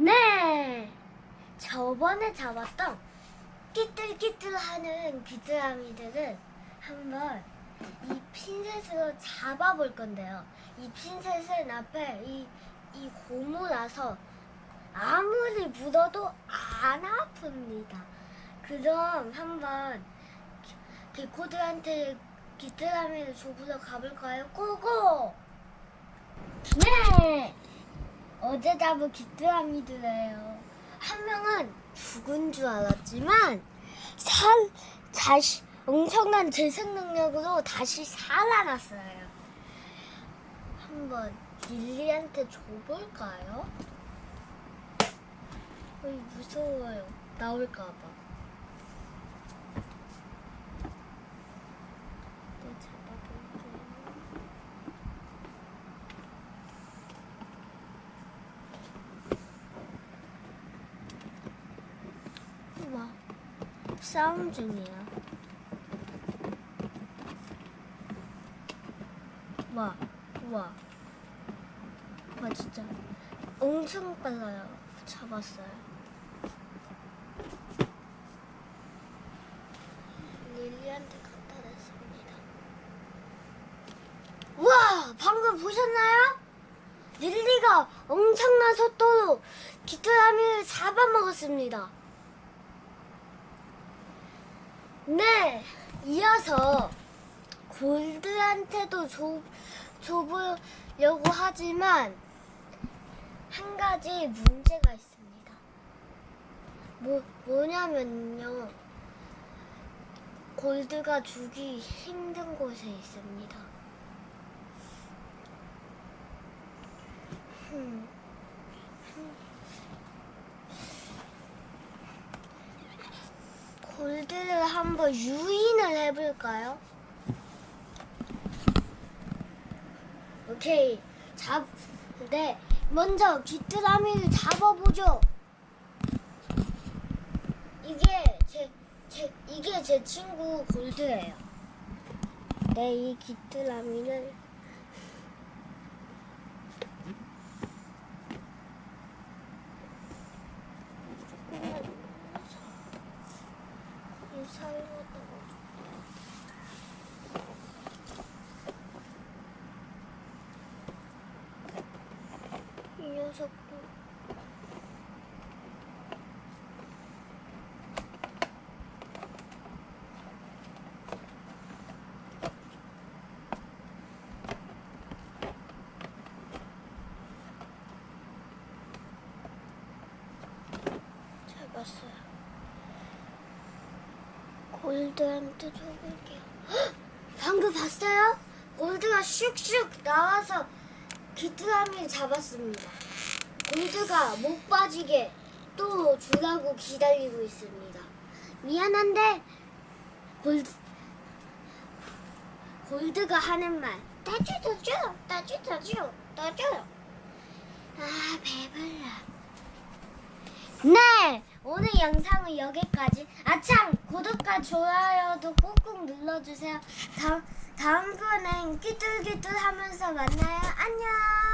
네! 저번에 잡았던 끼틀끼틀하는 귀뚜라미들은 한번 이 핀셋으로 잡아볼 건데요. 이 핀셋은 앞에 이, 이 고무라서 아무리 묻어도 안 아픕니다. 그럼 한번 개코들한테 귀뚜라미를 줘보러 가볼까요? 고고! 네! 어제 잡은 귀뚜라미들이에요. 한 명은 죽은 줄 알았지만 살 다시 엄청난 재생 능력으로 다시 살아났어요. 한번 릴리한테 줘볼까요? 어이 무서워요. 나올까봐. 네, 잡아볼게요. 우와, 싸움 중이야. 와, 우와. 와, 진짜 엄청 빨라요. 잡았어요. 릴리한테 갖다 댔습니다. 우와, 방금 보셨나요? 릴리가 엄청난 속도로 귀뚜라미를 잡아먹었습니다. 네, 이어서 골드한테도 줘, 줘보려고 하지만 한 가지 문제가 있습니다. 뭐, 뭐냐면요. 골드가 주기 힘든 곳에 있습니다. 흠. 골드를 한번 유인을 해볼까요? 오케이. 잡, 네. 먼저 귀뚜라미를 잡아보죠. 이게 제, 제, 이게 제 친구 골드예요. 네, 이 귀뚜라미를. 사이로다가 이 녀석도 잡았어요. 골드한테 줘볼게요. 헉! 방금 봤어요? 골드가 슉슉 나와서 귀뚜라미를 잡았습니다. 골드가 못 빠지게 또 주라고 기다리고 있습니다. 미안한데 골드 골드가 하는 말 따줘 따줘 따줘 따줘 따줘 아 배불러 네 오늘 영상은 여기까지. 아참 구독과 좋아요도 꾹꾹 눌러주세요. 다음 다음번엔 끼뚤끼뚤 하면서 만나요. 안녕